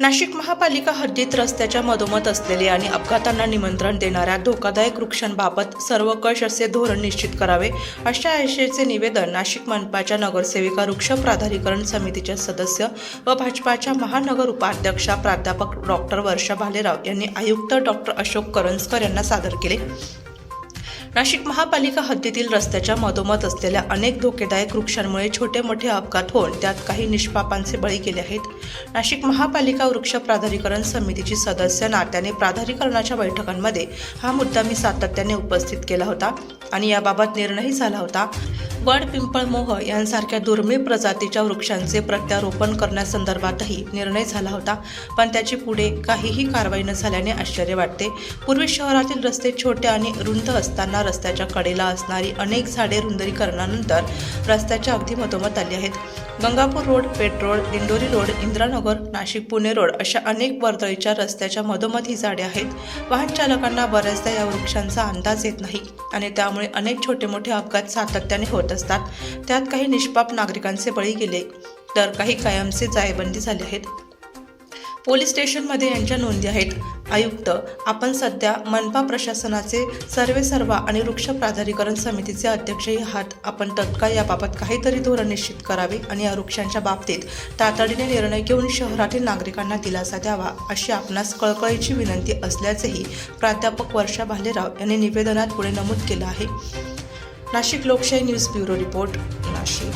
नाशिक महापालिका हद्दीत रस्त्याच्या मधोमध असलेले आणि अपघातांना निमंत्रण देणाऱ्या धोकादायक वृक्षांबाबत सर्वकष असे धोरण निश्चित करावे अशा आशयाचे निवेदन नाशिक मनपाच्या नगरसेविका वृक्ष प्राधिकरण समितीचे सदस्य व भाजपाच्या महानगर उपाध्यक्षा प्राध्यापक डॉक्टर वर्षा भालेराव यांनी आयुक्त डॉक्टर अशोक करंजकर यांना सादर केले. नाशिक महापालिका हद्दीतील रस्त्याच्या मधोमध असलेल्या अनेक धोकेदायक वृक्षांमुळे छोटे मोठे अपघात होऊन त्यात काही निष्पापांचे बळी गेले आहेत. नाशिक महापालिका वृक्ष प्राधिकरण समितीची सदस्य नात्याने प्राधिकरणाच्या बैठकांमध्ये हा मुद्दा मी सातत्याने उपस्थित केला होता आणि याबाबत निर्णयही झाला होता. वड पिंपळ मोह यांसारख्या दुर्मिळ प्रजातीच्या वृक्षांचे प्रत्यारोपण करण्यासंदर्भातही निर्णय झाला होता. पण त्याची पुढे काहीही कारवाई न झाल्याने आश्चर्य वाटते. पूर्वी शहरातील रस्ते छोटे आणि रुंद असताना रस्त्याच्या कडेला असणारी अनेक झाडे रुंदरीकरणानंतर रस्त्याच्या अगदी मधोमध आली आहेत. Gangapur road Peth road Dindori road Indiranagar Nashik Pune road अशा अनेक वर्दळीच्या रस्त्याच्या मधोमध ही झाडे आहेत. वाहन चालकांना बऱ्याचदा या वृक्षांचा अंदाज येत नाही आणि त्यामुळे अनेक छोटे मोठे अपघात सातत्याने होत असतात. त्यात काही निष्पाप नागरिकांचे बळी गेले तर काही कायमचे जायबंदी झाले आहेत. पोलीस स्टेशनमध्ये यांच्या नोंदी आहेत. आयुक्त आपण सध्या मनपा प्रशासनाचे सर्वेसर्वा आणि वृक्ष प्राधिकरण समितीचे अध्यक्षही आहात. आपण तत्काळ याबाबत काहीतरी धोरण निश्चित करावे आणि या वृक्षांच्या बाबतीत तातडीने निर्णय घेऊन शहरातील नागरिकांना दिलासा द्यावा अशी आपणास कळकळीची विनंती असल्याचेही प्राध्यापक वर्षा भालेराव यांनी निवेदनात पुढे नमूद केलं आहे. नाशिक लोकशाही न्यूज ब्युरो रिपोर्ट नाशिक.